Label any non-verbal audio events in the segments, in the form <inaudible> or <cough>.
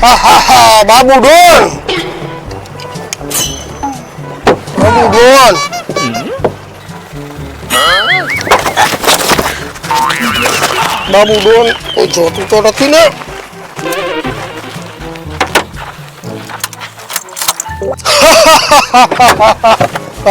Hahaha, Babu Don. Babu Don. Babu Don, ojo tu tá corotin ya. <laughs> Hahaha.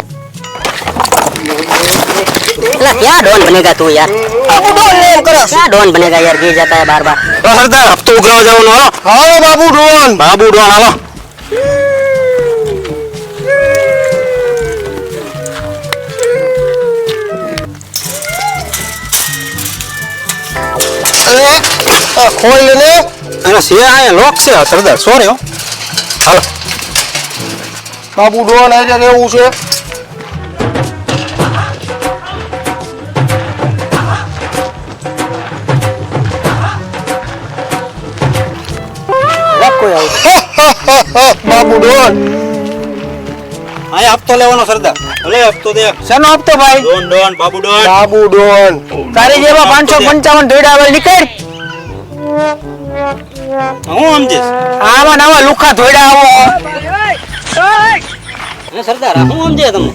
<laughs> क्या don बनेगा तू यार क्या डॉन बनेगा यार गिर जाता है बार बार सरदार अब तो उगराव जाओ ना आओ बाबू डॉन बाबू डॉन हालो અરે ખોલ લે કોય હે હે હે બાબુ ડોન આયા હપ્તો લેવાનો સરદાર લે હપ્તો દે સેનો હપ્તો ભાઈ don don Babu don Babu don તારી જેબા 555 દોડા આવા નીકળ હું સમજે હા મને લુખા દોડા આવો ઓય ઓય ને સરદાર હું સમજે તમને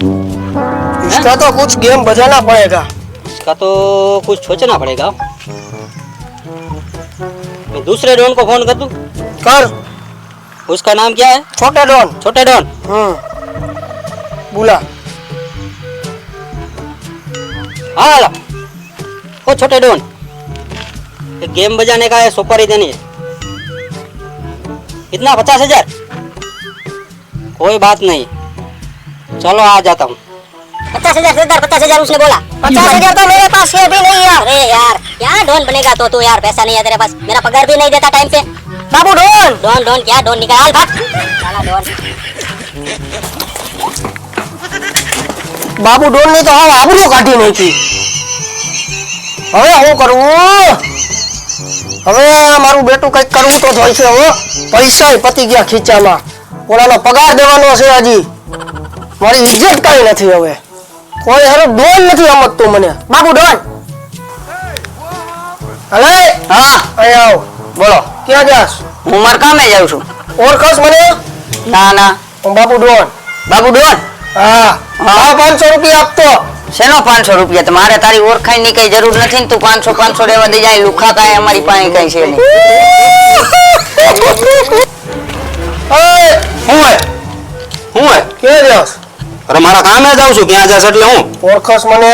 ઇસકા તો કુછ ગેમ બજાના પડેગા ઇસકા તો કુછ સોચના પડેગા મે دوسرے ડોન કો ફોન કરતો कर उसका नाम क्या है छोटे डॉन छोटे डॉन हाँ। बुला हाँ वो हाँ। छोटे डॉन गेम बजाने का है सुपर देनी है इतना पचास हजार कोई बात नहीं चलो आ जाता हूँ पचास हजार सरदार पचास हजार उसने बोला पचास हजार तो मेरे पास है भी नहीं यार अरे यार यार डोन बनेगा तो तू यार पैसा नहीं है तेरे पास मेरा पगार भी नहीं देता टाइम पे बाबू डोन डोन डोन क्या डोन निकाल भाग साला डोन बाबू डोन ने तो बाबू आबरू काटी नहीं थी अबे अबे हो मारू बेटू કરવું હવે तो બેટું से हो पैसा ही पति गया खींचा ગયા ખીચામાં ना पगार દેવાનો છે आजी મારી ઇજ્જત કઈ નથી હવે કોઈ હારો ડોલ નથી સમજતો મને બાપુ ડોલ હલે હા અહીં આવો બોલો ક્યાં જાસ હું માર કામે જાઉં છું ઓળખાશ મને ના ના હું બાપુ ડોન બાપુ ડોન હા હા પાંચસો રૂપિયા આપતો શેનો પાંચસો રૂપિયા તમારે તારી ઓળખાણ ની કઈ જરૂર નથી ને તું પાંચસો પાંચસો રેવા દઈ જાય લુખા કાંઈ અમારી પાસે કઈ છે નહીં અરે મારા કામે જ છું ક્યાં જશે એટલે હું ઓળખસ મને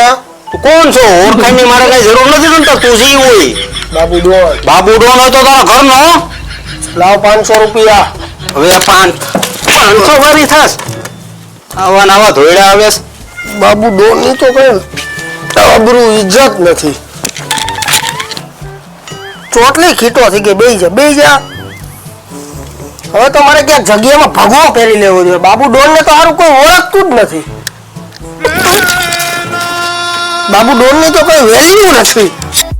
તું કોણ છો ઓળખાણની મારે કઈ જરૂર નથી ને તું જી હોય બાબુ ડોન બાબુ ડોન હોય તો તારા નો લાવ પાંચસો રૂપિયા હવે પાંચ પાંચસો વારી થાસ આવા નવા ધોયડા આવે બાબુ ડોન ની તો કઈ અબરું ઇજ્જત નથી ચોટલી ખીટો થઈ ગઈ બેઈ જા બેઈ જા હવે તો મારે ક્યાંક જગ્યામાં ભગવો પહેરી લેવો જોઈએ બાબુ ને તો સારું કોઈ ઓળખતું જ નથી બાબુ ને તો કોઈ વેલ્યુ નથી